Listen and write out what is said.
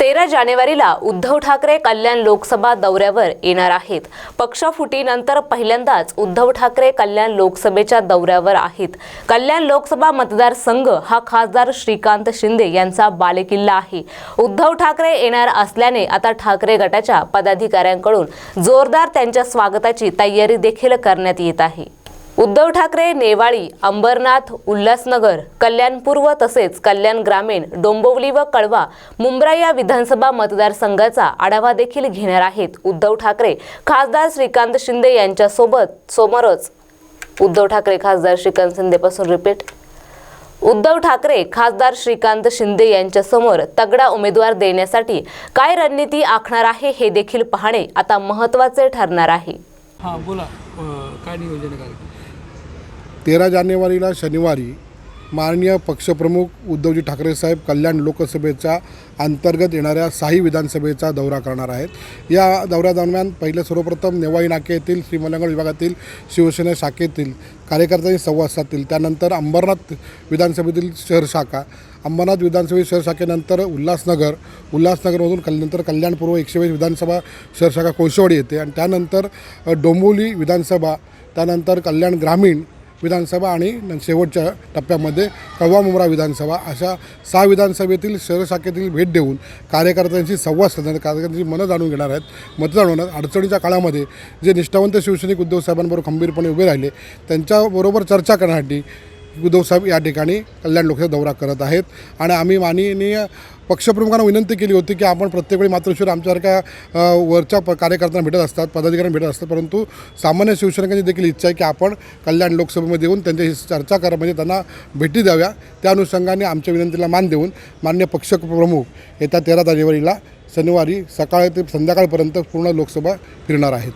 तेरा जानेवारीला उद्धव ठाकरे कल्याण लोकसभा दौऱ्यावर येणार आहेत. पक्षफुटीनंतर पहिल्यांदाच उद्धव ठाकरे कल्याण लोकसभेच्या दौऱ्यावर आहेत. कल्याण लोकसभा मतदारसंघ हा खासदार श्रीकांत शिंदे यांचा बालेकिल्ला आहे. उद्धव ठाकरे येणार असल्याने आता ठाकरे गटाच्या पदाधिकाऱ्यांकडून जोरदार त्यांच्या स्वागताची तयारी देखील करण्यात येत आहे. उद्धव ठाकरे नेवाळी अंबरनाथ उल्हासनगर कल्याण पूर्व तसेच कल्याण ग्रामीण डोंबिवली व कळवा मुंब्रा या विधानसभा मतदारसंघाचा आढावा देखील घेणार आहेत उद्धव ठाकरे. खासदार श्रीकांत शिंदे यांच्यासोबत समोरच उद्धव ठाकरे खासदार श्रीकांत शिंदेपासून रिपीट. उद्धव ठाकरे खासदार श्रीकांत शिंदे यांच्यासमोर तगडा उमेदवार देण्यासाठी काय रणनीती आखणार आहे हे देखील पाहणे आता महत्त्वाचे ठरणार आहे. हां बोला. काय नियोजन आहे तेरा जानेवारीला शनिवारी माननीय पक्षप्रमुख उद्धवजी ठाकरे साहेब कल्याण लोकसभेच्या अंतर्गत येणाऱ्या साही विधानसभेचा दौरा करणार आहेत. या दौऱ्यादरम्यान पहिले सर्वप्रथम नेवाई नाके येथील श्रीमलंगड विभागातील शिवसेना शाखेतील कार्यकर्त्यांनी संवाद साधतील. त्यानंतर अंबरनाथ विधानसभेतील शहर शाखा अंबरनाथ विधानसभा शहर शाखेनंतर उल्हासनगर उल्हासनगरमधून कल्याणंतर कल्याणपूर्व एकशे वीस विधानसभा शहर शाखा कोळशेवाडी येते. आणि त्यानंतर डोंबोली विधानसभा त्यानंतर कल्याण ग्रामीण विधानसभा आणि शेवटच्या टप्प्यामध्ये कव्वा मुंब्रा विधानसभा अशा सहा विधानसभेतील शहर शाखेतील भेट देऊन कार्यकर्त्यांशी संवाद साधणार कार्यकर्त्यांची मनं जाणून घेणार आहेत. मतं जाणून अडचणीच्या काळामध्ये जे निष्ठावंत शिवसैनिक उद्धव साहेबांबरोबर खंबीरपणे उभे राहिले त्यांच्याबरोबर चर्चा करण्यासाठी उद्धवसाहेब या ठिकाणी कल्याण लोकसभा दौरा करत आहेत. आणि आम्ही माननीय पक्षप्रमुखांना विनंती केली होती की आपण प्रत्येक वेळी मातृश्वर आमच्यासारख्या वरच्या प कार्यकर्त्यांना भेटत असतात पदाधिकाऱ्यांना भेटत असतात परंतु सामान्य शिवसैनिकांची देखील इच्छा आहे की आपण कल्याण लोकसभेमध्ये येऊन त्यांच्याशी चर्चा करा म्हणजे त्यांना भेटी द्याव्या. त्या अनुषंगाने आमच्या विनंतीला मान देऊन मान्य पक्षप्रमुख येत्या तेरा जानेवारीला शनिवारी सकाळ ते संध्याकाळपर्यंत पूर्ण लोकसभा फिरणार आहेत.